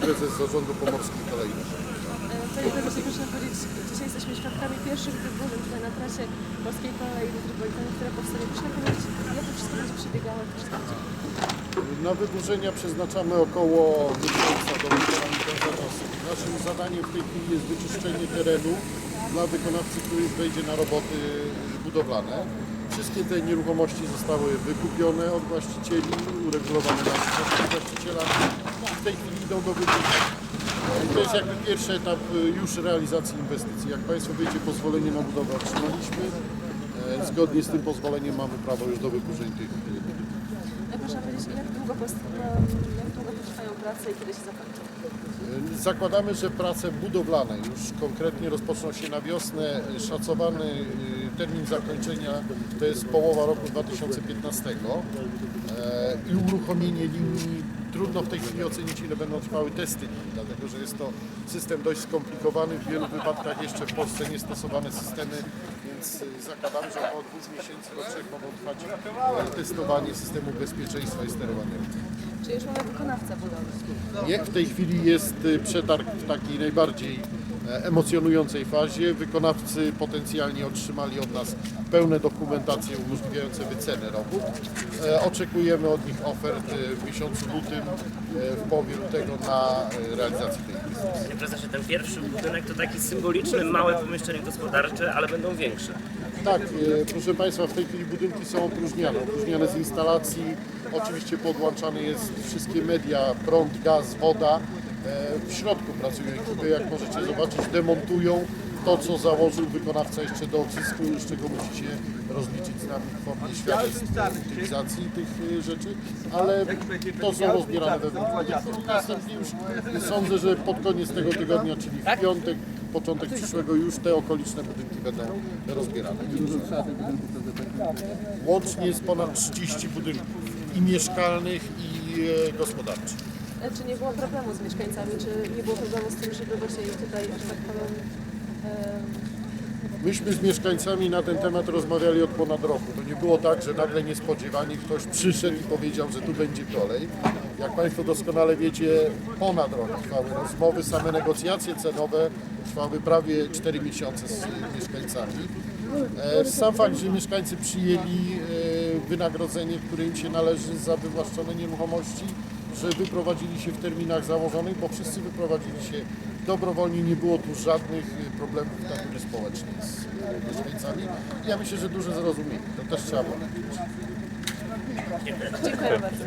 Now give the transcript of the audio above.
prezes zarządu Pomorskiej Kolei. Panie prezesie, proszę powiedzieć, dzisiaj jesteśmy świadkami pierwszych wyburzeń tutaj na trasie Polskiej Kolei Metropolitalnej, która powstanie. Proszę powiedzieć, jak to wszystko będzie przebiegało, jak to wszystko będzie Na wyburzenia przeznaczamy około miesiąca do wykonania konserwacji. Naszym zadaniem w tej chwili jest wyczyszczenie terenu dla wykonawcy, który wejdzie na roboty budowlane. Wszystkie te nieruchomości zostały wykupione od właścicieli, uregulowane na i w tej chwili idą do. I To jest jakby pierwszy etap y, już realizacji inwestycji. Jak Państwo wiecie, pozwolenie na budowę otrzymaliśmy. E, Zgodnie z tym pozwoleniem mamy prawo już do wyburzeń tych budynków. E, Proszę powiedzieć, jak długo, post- jak długo potrwają prace i kiedy się zakończą? Zakładamy, że prace budowlane już konkretnie rozpoczną się na wiosnę. Szacowany y, termin zakończenia to jest połowa roku 2015 E, i uruchomienie linii. Trudno w tej chwili ocenić, ile będą trwały testy linii, dlatego że jest to system dość skomplikowany. W wielu wypadkach jeszcze w Polsce niestosowane systemy, więc zakładamy, że około dwóch miesięcy do trzech mogą trwać testowanie systemu bezpieczeństwa i sterowania. Czy już mamy wykonawcę budowy? Nie, w tej chwili jest y, przetarg w takiej najbardziej emocjonującej fazie. Wykonawcy potencjalnie otrzymali od nas pełne dokumentacje umożliwiające wycenę robót. E, Oczekujemy od nich ofert e, w miesiącu lutym, e, w połowie lutego na e, realizację tej inwestycji. Panie prezesie, ten pierwszy budynek to taki symboliczny, małe pomieszczenie gospodarcze, ale będą większe. Tak, e, proszę Państwa, w tej chwili budynki są opróżniane. Opróżniane z instalacji, oczywiście podłączane jest wszystkie media, prąd, gaz, woda. E, W środku pracują ekipy, jak możecie zobaczyć, demontują to, co założył wykonawca jeszcze do odzysku, z czego musicie rozliczyć z nami w formie świadectw utylizacji tych e, rzeczy, ale to są rozbierane wewnątrz. Następnie już sądzę, że pod koniec tego tygodnia, czyli w piątek, początek przyszłego już te okoliczne budynki będą rozbierane. Łącznie jest ponad 30 budynków i mieszkalnych i e, gospodarczych. Czy nie było problemu z mieszkańcami? Czy nie było problemu z tym, żeby właśnie ich tutaj, że tak powiem, em, Myśmy z mieszkańcami na ten temat rozmawiali od ponad roku. To nie było tak, że nagle niespodziewanie ktoś przyszedł i powiedział, że tu będzie kolej. Jak Państwo doskonale wiecie, ponad rok trwały rozmowy, same negocjacje cenowe trwały prawie 4 miesiące z mieszkańcami. E, Sam fakt, że mieszkańcy przyjęli e, wynagrodzenie, które im się należy za wywłaszczone nieruchomości, że wyprowadzili się w terminach założonych, bo wszyscy wyprowadzili się dobrowolnie, nie było tu żadnych e, problemów natury społecznej z mieszkańcami. Ja myślę, że duże zrozumienie, to też trzeba powiedzieć. Dziękuję bardzo.